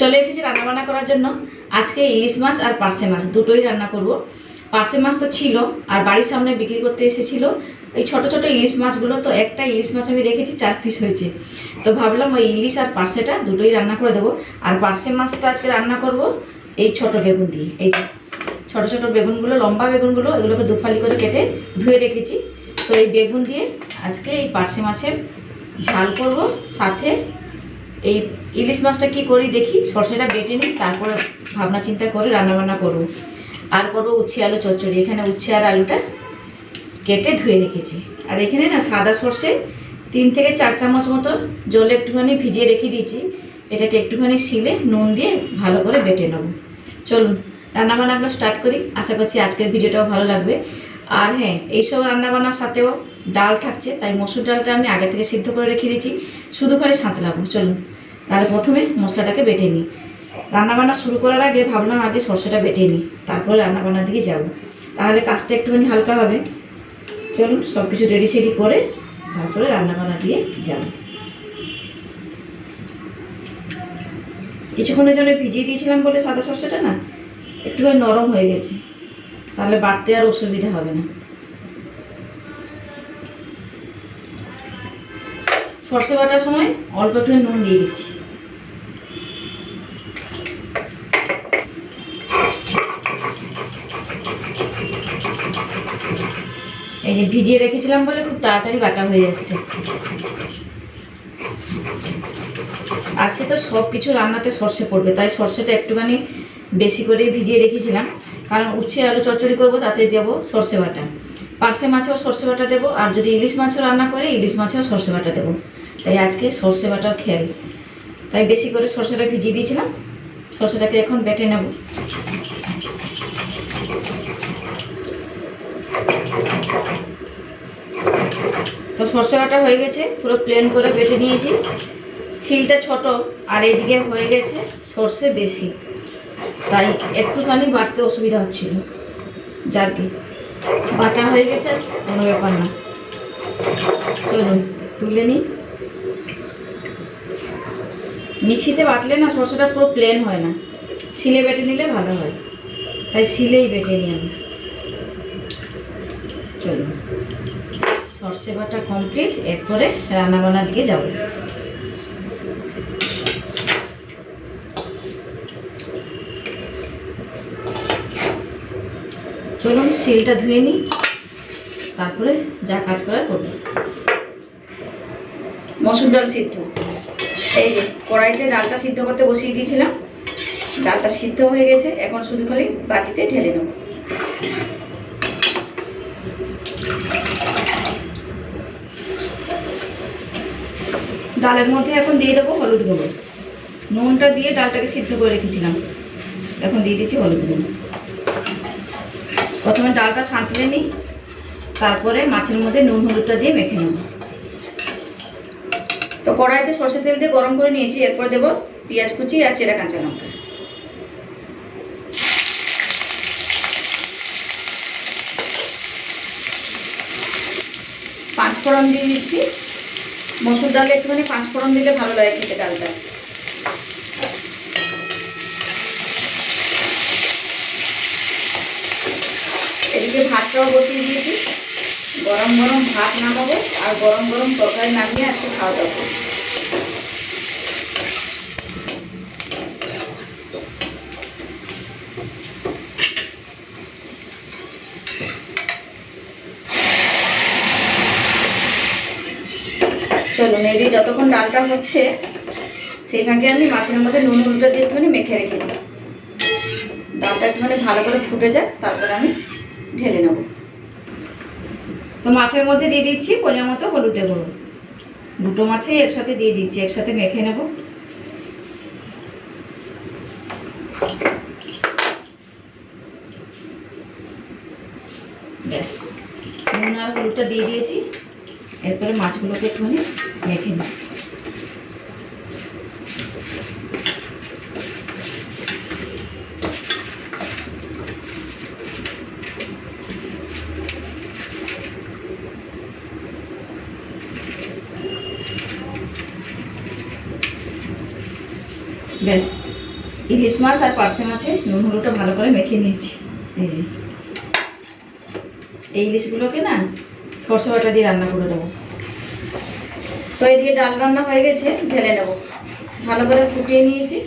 চলে এসেছি রান্নাবান্না করার জন্য। আজকে ইলিশ মাছ আর পার্সে মাছ, দুটোই রান্না করব। পার্সে মাছ তো ছিল, আর বাড়ির সামনে বিক্রি করতে এসেছিল। এই ছোট ছোট ইলিশ মাছগুলো তো, একটা ইলিশ মাছ আমি রেখেছি, চার পিস হয়েছে। তো ভাবলাম ওই ইলিশ আর পার্সেটা দুটোই রান্না করে দেবো। আর পার্সে মাছটা আজকে রান্না করব এই ছোট বেগুন দিয়ে। এই ছোট ছোট বেগুনগুলো, লম্বা বেগুনগুলো, এগুলোকে দুফালি করে কেটে ধুয়ে রেখেছি। তো এই বেগুন দিয়ে আজকে এই পার্সে মাছের ঝাল করব। সাথে এই ইলিশ মাছটা কি করি দেখি, সর্ষেটা বেটে নিই, তারপরে ভাবনা চিন্তা করে রান্নাবান্না করব। আর করব উচ্ছে আলু চচ্চড়ি, এখানে উচ্ছে আর আলুটা কেটে ধুয়ে রেখেছি। আর এখানে না সাদা সর্ষে, তিন থেকে চার চামচ মতো জলে একটুখানি ভিজিয়ে রেখে দিয়েছি। এটাকে একটুখানি শিলে নুন দিয়ে ভালো করে বেটে নেব। চলুন, রান্নাবান্নাগুলো স্টার্ট করি। আশা করছি আজকের ভিডিওটাও ভালো লাগবে। আর হ্যাঁ এইসব রান্নাবান্নার সাথেও ডাল থাকছে, তাই মসুর ডালটা আমি আগে থেকে সিদ্ধ করে রেখে দিয়েছি। শুধু করে সাঁতলাবো। চলুন। তাহলে প্রথমে মশলাটাকে বেটে নিই। রান্নাবান্না শুরু করার আগে ভাবলাম আগে সর্ষেটা বেটে নিই, তারপরে রান্নাবান্নার দিকে যাব। তাহলে কাজটা একটুখানি হালকা হবে। চলুন সব কিছু রেডি সেডি করে তারপরে রান্নাবান্না দিয়ে যাব। কিছুক্ষণের জন্য ভিজিয়ে দিয়েছিলাম বলে সাদা সর্ষেটা না একটুখানি নরম হয়ে গেছে। তাহলে বাড়তে আর অসুবিধা হবে না। সর্ষে বাটার সময় অল্প একটু নুন দিয়ে দিচ্ছি। এই যে ভিজিয়ে রেখেছিলাম বলে খুব তাড়াতাড়ি বাটা হয়ে যাচ্ছে। আজকে তো সব কিছু রান্নাতে সর্ষে পড়বে, তাই সর্ষেটা একটুখানি বেশি করে ভিজিয়ে রেখেছিলাম। কারণ উচ্ছে, আলু চচ্চড়ি করব, তাতে দেবো সর্ষে বাটা। পার্সে মাছেও সর্ষে বাটা দেবো, আর যদি ইলিশ মাছও রান্না করে, ইলিশ মাছেও সর্ষে বাটা দেবো। তাই আজকে সর্ষে বাটার খেয়াল। তাই বেশি করে সর্ষেটা ভিজিয়ে দিয়েছিলাম। সর্ষেটাকে এখন বেটে নেব। সর্ষে বাটা হয়ে গেছে, পুরো প্লেন করে বেটে নিয়েছি। শিলটা ছোট, আর এদিকে হয়ে গেছে সর্ষে বেশি। তাই একটুখানি বাড়তে অসুবিধা হচ্ছিল। যার কি বাটা হয়ে গেছে কোনো ব্যাপার না। চলুন তুলে নিই। মিক্সিতে বাটলে না সর্ষেটা পুরো প্লেন হয় না। শিলে বেটে নিলে ভালো হয়। তাই শিলেই বেটে নিই আমি। চলুন সর্ষে বাটা কমপ্লিট এরপরে রান্নাবান্নার দিকে যাব। চলুন শিলটা ধুয়ে নিই, তারপরে যা কাজ করার করব। মসুর ডাল সিদ্ধ। এই যে, কড়াইতে ডালটা সিদ্ধ করতে বসিয়ে দিয়েছিলাম। ডালটা সিদ্ধ হয়ে গেছে, এখন শুধু খালি বাটিতে ঢেলে নেব। ডালের মধ্যে এখন দিয়ে দেবো, হলুদ গুঁড়ো। নুনটা দিয়ে ডালটাকে সিদ্ধ করে রেখেছিলাম। এখন দিয়ে দিচ্ছি হলুদ গুঁড়ো। প্রথমে ডালটা সাঁতলে নিই, তারপরে মাছের মধ্যে নুন, হলুদটা দিয়ে মেখে নেব। তো কড়াইতে সর্ষের তেল দিয়ে গরম করে নিয়েছি, এরপর দেবো পেঁয়াজ কুচি আর চেরা কাঁচা লঙ্কা। পাঁচ ফোড়ন দিয়ে দিচ্ছি। মসুর ডালে একটুখানি পাঁচ ফোড়ন দিলে ভালো লাগে খেতে ডালটা। এদিকে ভাতটাও বসিয়ে দিয়েছি। গরম গরম ভাত নামাবো আর গরম গরম তরকারি নামিয়ে আজকে খাওয়া দাওয়া চলুন এদিকে যতক্ষণ ডালটা হচ্ছে সেই আমি মাছের মধ্যে নুন হলুদটা দিয়ে একটুখানি মেখে রেখে দিই। ডালটা একটুখানি ভালো করে ফুটে যাক, তারপরে আমি ঢেলে নেব। তো মাছের মধ্যে দিয়ে দিচ্ছি পরিমাণ মতো হলুদের গুঁড়ো দুটো মাছেই একসাথে দিয়ে দিচ্ছি, একসাথে মেখে নেব। ব্যাস, নুন আর হলুদটা দিয়ে দিয়েছি। এরপরে মাছগুলোকে একটুখানি মেখে নিই। ব্যাস, ইলিশ মাছ আর পার্সে মাছে নুন হলুদটা ভালো করে মেখে নিয়েছি। এই যে। এই ইলিশগুলোকে না সর্ষে বাটা দিয়ে রান্না করে দেবো। তো এদিকে ডাল রান্না হয়ে গেছে, ঢেলে নেব। ভালো করে ফুটিয়ে নিয়েছি।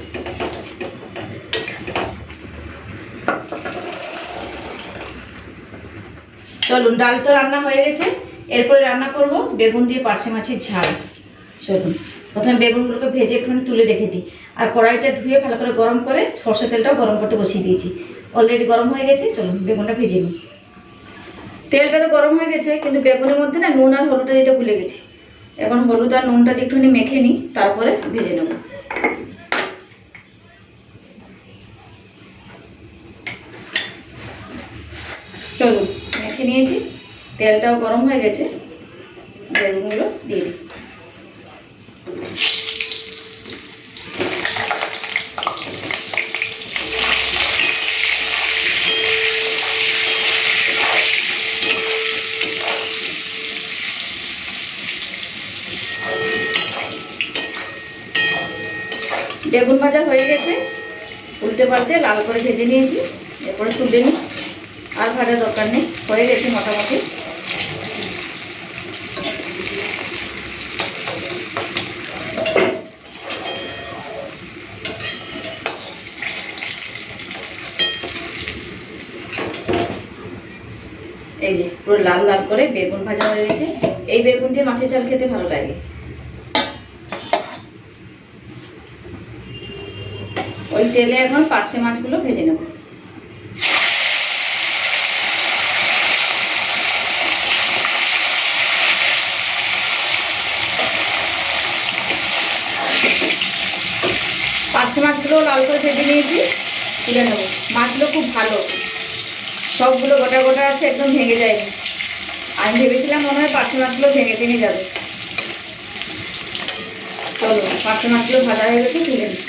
চলুন, ডাল তো রান্না হয়ে গেছে। এরপরে রান্না করব বেগুন দিয়ে পার্শে মাছের ঝাল। চলুন, প্রথমে বেগুনগুলোকে ভেজে একটুখানি তুলে রেখে দিই। আর কড়াইটা ধুয়ে ভালো করে গরম করে সর্ষে তেলটাও গরম করতে বসিয়ে দিয়েছি। অলরেডি গরম হয়ে গেছে, চলুন, বেগুনটা ভেজে নিই। তেলটা তো গরম হয়ে গেছে, কিন্তু বেগুনের মধ্যে না নুন আর হলুদটা দিতে ভুলে গেছি। এখন হলুদ আর নুনটা একটুখানি মেখে নিই, তারপরে ভেজে নেব। চলুন, মেখে নিয়েছি, তেলটাও গরম হয়ে গেছে, বেগুনগুলো দিয়ে দিই। বেগুন ভাজা হয়ে গেছে। উল্টে পাল্টে লাল করে ভেজে নিয়েছি। এরপরে তুলে নিই। আর ভাজা দরকার নেই। হয়ে গেছে মোটামুটি। এই যে, পুরো লাল লাল করে বেগুন ভাজা হয়ে গেছে। এই বেগুন দিয়ে মাছের ঝাল খেতে ভালো লাগে। ওই তেলে এখন পার্শে মাছগুলো ভেজে নেব। পার্শে মাছগুলো লাল করে ভেজে নিয়েছি, তুলে নেব। মাছগুলো খুব ভালো। সবগুলো গোটা গোটা আছে, একদম ভেঙে যায়নি। আমি ভেবেছিলাম মনে হয় পার্শে মাছগুলো ভেঙে টেনে যাবে। চলো, পার্শে মাছগুলো ভাজা হয়ে গেছে, তুলে নিই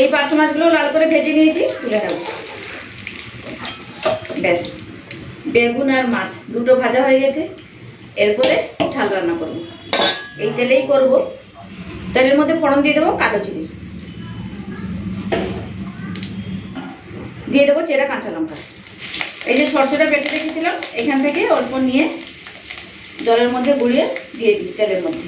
এই পার্শ্ব মাছগুলো লাল করে ভেজে নিয়েছি তুলে নেব ব্যাস বেগুন আর মাছ দুটো ভাজা হয়ে গেছে। এরপরে ঝাল রান্না করব। এই তেলেই করব। তেলের মধ্যে ফোড়ন দিয়ে দেবো কালো চিনি দিয়ে দেবো চেরা কাঁচা লঙ্কা। এই যে সরষেটা বেটে রেখেছিলাম, এখান থেকে অল্প নিয়ে জলের মধ্যে গুড়িয়ে দিয়ে দিই তেলের মধ্যে।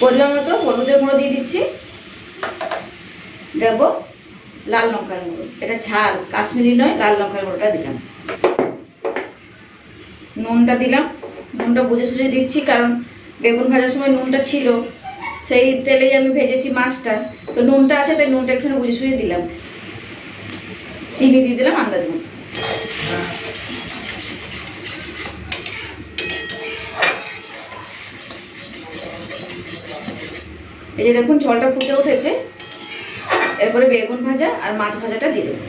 পরিমাণ মতো হলুদের গুঁড়ো দিয়ে দিচ্ছি। দেব লাল লঙ্কার গুঁড়ো। এটা ঝাল, কাশ্মীরি নয়, লাল লঙ্কার গুঁড়োটা দিলাম। নুনটা দিলাম। নুনটা বুঝে সুঝে দিচ্ছি, কারণ বেগুন ভাজার সময় নুনটা ছিল। সেই তেলেই আমি ভেজেছি মাছটা। তো নুনটা আছে, তাই নুনটা একটুখানি বুঝে সুঝে দিলাম। চিনি দিয়ে দিলাম আন্দাজ মতো। এই যে দেখুন, ঝোলটা ফুটে উঠেছে। এরপরে বেগুন ভাজা আর মাছ ভাজাটা দিয়ে দেবো।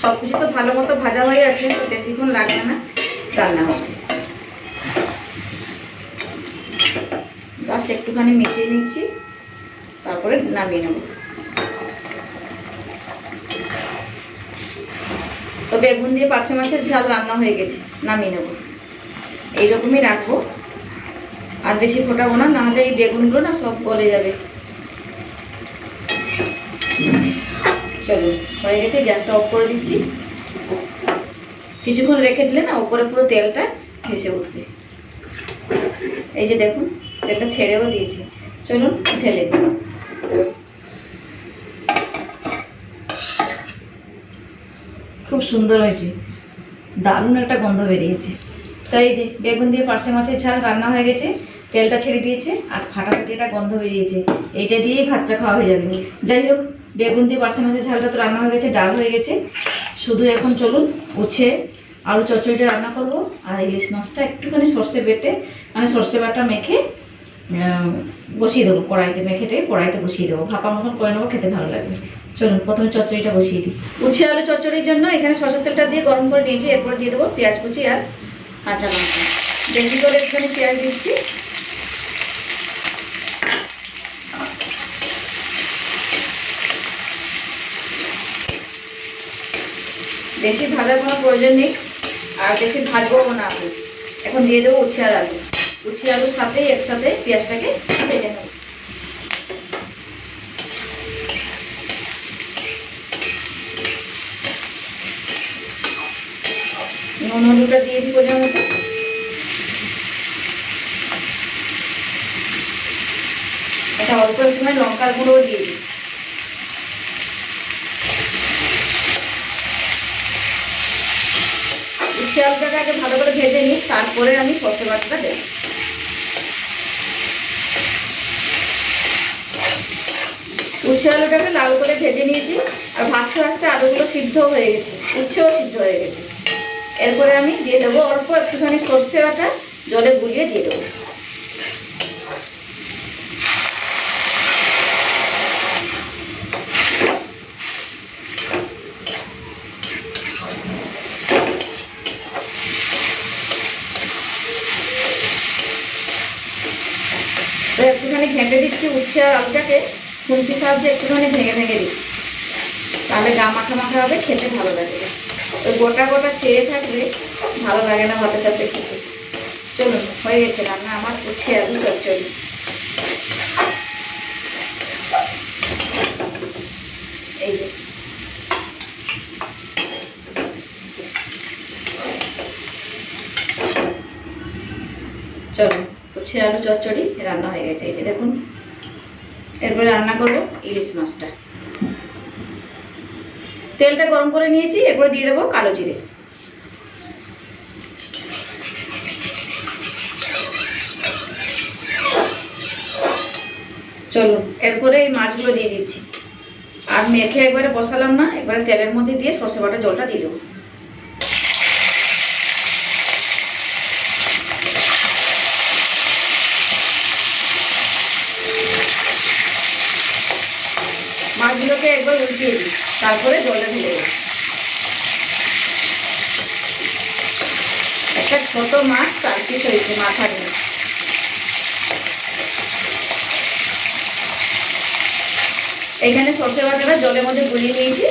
সব কিছু তো ভালো মতো ভাজা হয়ে আছে বেশিক্ষণ লাগবে না, রান্না হবে। জাস্ট একটুখানি মিশিয়ে নিচ্ছি, তারপরে নামিয়ে নেব। তো বেগুন দিয়ে পার্শে মাছের ঝাল রান্না হয়ে গেছে, নামিয়ে নেব। এইরকমই রাখব। আর বেশি ফোটাবো না, নাহলে এই বেগুনগুলো না সব গলে যাবে। চলো, হয়ে গেছে, গ্যাসটা অফ করে দিচ্ছি। কিছুক্ষণ রেখে দিলে না ওপরে পুরো তেলটা ভেসে উঠবে। এই যে দেখুন, তেলটা ছেড়েও দিয়েছে। চলুন দিই খুব সুন্দর হয়েছে। দারুণ একটা গন্ধ বেরিয়েছে। তো এই যে বেগুন দিয়ে পার্শে মাছের ঝাল রান্না হয়ে গেছে, তেলটা ছেড়ে দিয়েছে আর ফাটাফাটি একটা গন্ধ বেরিয়েছে। এইটা দিয়েই ভাতটা খাওয়া হয়ে যাবে। যাই হোক, বেগুন দিয়ে পার্শে মাছের ঝালটা তো রান্না হয়ে গেছে, ডাল হয়ে গেছে। শুধু এখন চলুন উচ্ছে, আলু চচ্চড়িটা রান্না করব আর ইলিশ মাছটা একটুখানি সর্ষে বেটে মানে সর্ষে বাটা মেখে বসিয়ে দেবো কড়াইতে, মেখে টেখে কড়াইতে বসিয়ে দেবো। ভাপা মতন করে নেব, খেতে ভালো লাগবে। চলুন, প্রথমে চচ্চড়িটা বসিয়ে দিই। উচ্ছে, আলু চচ্চড়ির জন্য এখানে সরষের তেলটা দিয়ে গরম করে নিয়েছি, এরপর দিয়ে দেবো পেঁয়াজ কুচি আর কাঁচা লঙ্কা। বেশি করে একটুখানি পেঁয়াজ দিচ্ছি। বেশি ভাজার কোনো প্রয়োজন নেই, আর বেশি ভাজবো না আলু এখন দিয়ে দেবো উচ্ছে আর আলু। উচ্ছে আলুর সাথেই একসাথে পেঁয়াজটাকে ভেজে নেব। নুন, হলুদটা দিয়ে দিই পরিমাণ মতো এটা অল্প একটুখানি লঙ্কার গুঁড়োও দিয়ে দিই। উচ্ছে আলুটাকে ভালো করে ভেজে নিই, তারপরে আমি সর্ষে বাটাটা দেবো। উচ্ছে আলুটাকে লাল করে ভেজে নিয়েছি, আর ভাজতে ভাজতে আলুগুলো সিদ্ধ হয়ে গেছে, উচ্ছেও সিদ্ধ হয়ে গেছে। এরপরে আমি দিয়ে দেবো অল্প একটুখানি সর্ষে বাটা, জলে গুলিয়ে দিয়ে দেবো তো ঘেঁটে দিচ্ছি উচ্ছে আর আলুটাকে খুন্তি সাহায্যে একটুখানি ভেঙে ভেঙে দিচ্ছি। তাহলে গা মাখা মাখা হবে, খেতে ভালো লাগবে ওই গোটা গোটা চেয়ে থাকলে ভালো লাগে না ভাতের সাথে খেতে। চলুন, হয়ে গেছে রান্না আমার উচ্ছে আলু চচ্চড়ি এই উচ্ছে আলু চচ্চড়ি, রান্না হয়ে গেছে। এই যে দেখুন, এরপরে রান্না করব ইলিশ মাছটা। তেলটা গরম করে নিয়েছি, এরপরে দিয়ে দেবো কালো জিরে। চলুন এরপরে এই মাছগুলো দিয়ে দিচ্ছি। আর মেখে একবারে বসালাম না, একবারে তেলের মধ্যে দিয়ে সর্ষে বাটা জলটা দিয়ে দেবো। উল্টিয়ে দিই। তারপরে জলে ঢেলে দেবো। একটা ছোট মাছ চার পিস হয়েছে মাথা নিয়ে এখানে সর্ষে বাটাটা জলের মধ্যে গুলিয়ে নিয়েছি।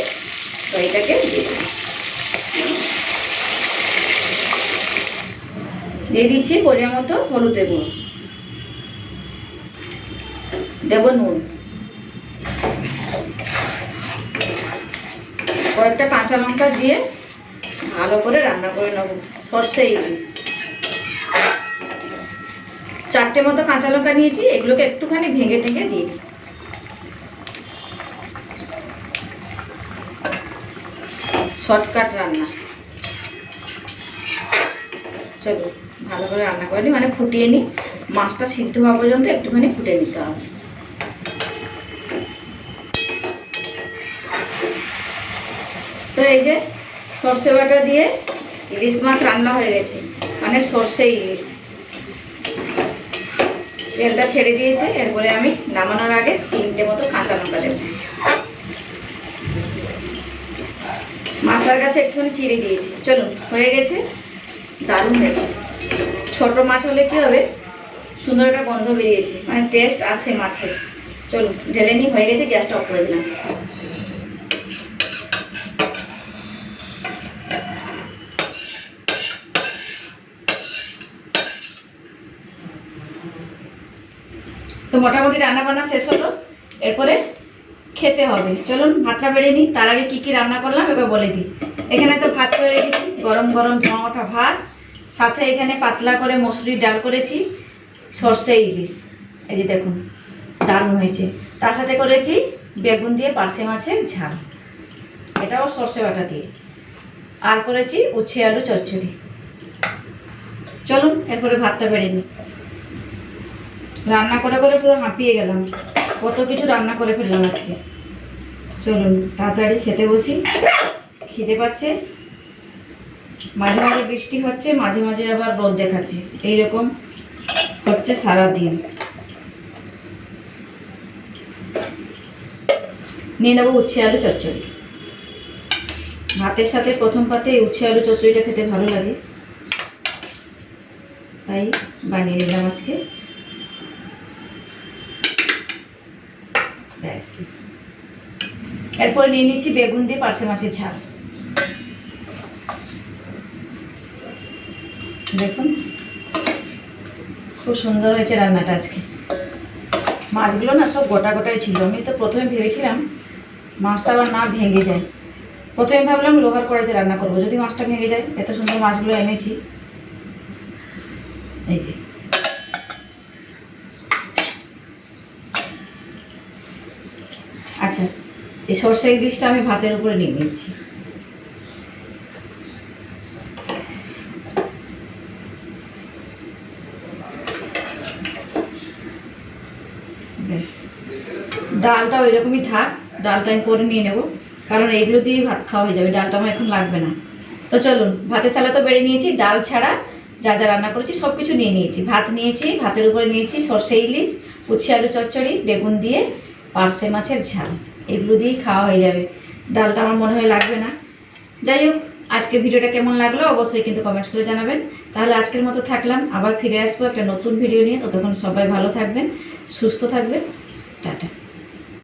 তো এটাকে দিয়ে দিচ্ছি পরিমাণ মতো হলুদের গুঁড়ো। দেবো নুন। কয়েকটা কাঁচা লঙ্কা দিয়ে ভালো করে রান্না করে নেব। সর্ষে ইলিশ। চারটে মতো কাঁচা লঙ্কা নিয়েছি, এগুলোকে একটুখানি ভেঙে টেঙে দিয়ে দিই। শর্টকাট রান্না। চলো, ভালো করে রান্না করে নিই মানে ফুটিয়ে নিই। মাছটা সিদ্ধ হওয়া পর্যন্ত একটুখানি ফুটে নিতে হবে। তো এই যে সর্ষে বাটা দিয়ে ইলিশ মাছ রান্না হয়ে গেছে। মানে সর্ষে ইলিশ। তেলটা ছেড়ে দিয়েছে, এরপরে আমি নামানোর আগে তিনটে মতো কাঁচা লঙ্কা দেবো। মাথার কাছে একটুখানি চিড়ে দিয়েছি। চলুন, হয়ে গেছে, দারুণ হয়েছে। ছোট মাছ হলে কি হবে? সুন্দর একটা গন্ধ বেরিয়েছে। মানে টেস্ট আছে মাছের। চলুন, ঢেলে নিই, হয়ে গেছে, গ্যাসটা অফ করে দিলাম। মোটামুটি রান্না বান্না শেষ হলো। এরপরে খেতে হবে। চলুন, ভাতটা বেড়ে নিই। তার আগে কী কী রান্না করলাম, এবার বলে দিই। এখানে তো ভাত করে রেখেছি, গরম গরম ধোঁয়া ওঠা ভাত। সাথে এখানে পাতলা করে মসুরির ডাল করেছি, সর্ষে ইলিশ। এই যে দেখুন, দারুণ হয়েছে। তার সাথে করেছি বেগুন দিয়ে পার্শে মাছের ঝাল। এটাও সর্ষে বাটা দিয়ে। আর করেছি উচ্ছে আলু চচ্চড়ি। চলুন, এরপরে ভাতটা বেড়ে নিই। রান্না করে করে পুরো হাঁপিয়ে গেলাম। কত কিছু রান্না করে ফেললাম আজকে। চলুন, তাড়াতাড়ি খেতে বসি। খিদে পাচ্ছে। মাঝে মাঝে বৃষ্টি হচ্ছে, মাঝে মাঝে আবার রোদ দেখাচ্ছে। এইরকম হচ্ছে সারা দিন নিয়ে নেব উচ্ছে আলু চচ্চড়ি। ভাতের সাথে প্রথম পাতে এই উচ্ছে আলু চচ্চড়িটা খেতে ভালো লাগে। তাই বানিয়ে নিলাম আজকে। ব্যাস। এরপরে নিয়ে নিচ্ছি বেগুন দিয়ে পার্শে মাছের ঝাল। দেখুন, খুব সুন্দর হয়েছে রান্নাটা আজকে। মাছগুলো না সব গোটা গোটাই ছিল। আমি তো প্রথমে ভেবেছিলাম মাছটা আবার না ভেঙে যায়। প্রথমে ভাবলাম লোহার কড়াইতে রান্না করব। যদি মাছটা ভেঙে যায়, এত সুন্দর মাছগুলো এনেছি। এই যে এই সর্ষে ইলিশটা আমি ভাতের উপরে নিয়ে নিচ্ছি। ডালটা ওই রকমই থাক, ডালটা আমি পরে নিয়ে নেব, কারণ এগুলো দিয়েই ভাত খাওয়া হয়ে যাবে, ডালটা আমার এখন লাগবে না। তো চলুন, ভাতের থালা তো বেড়ে নিয়েছি, ডাল ছাড়া যা যা রান্না করেছি সব কিছু নিয়ে নিয়েছি। ভাত নিয়েছি, ভাতের উপরে নিয়েছি সর্ষে ইলিশ উচ্ছে আলু চচ্চড়ি, বেগুন দিয়ে পার্সে মাছের ঝাল। এগুলো দিয়েই খাওয়া হয়ে যাবে। ডালটা আমার মনে হয় লাগবে না। যাই হোক, আজকে ভিডিওটা কেমন লাগল অবশ্যই কিন্তু কমেন্টস করে জানাবেন। তাহলে আজকের মতো থাকলাম। আবার ফিরে আসব একটা নতুন ভিডিও নিয়ে। ততক্ষণ সবাই ভালো থাকবেন, সুস্থ থাকবেন। টাটা।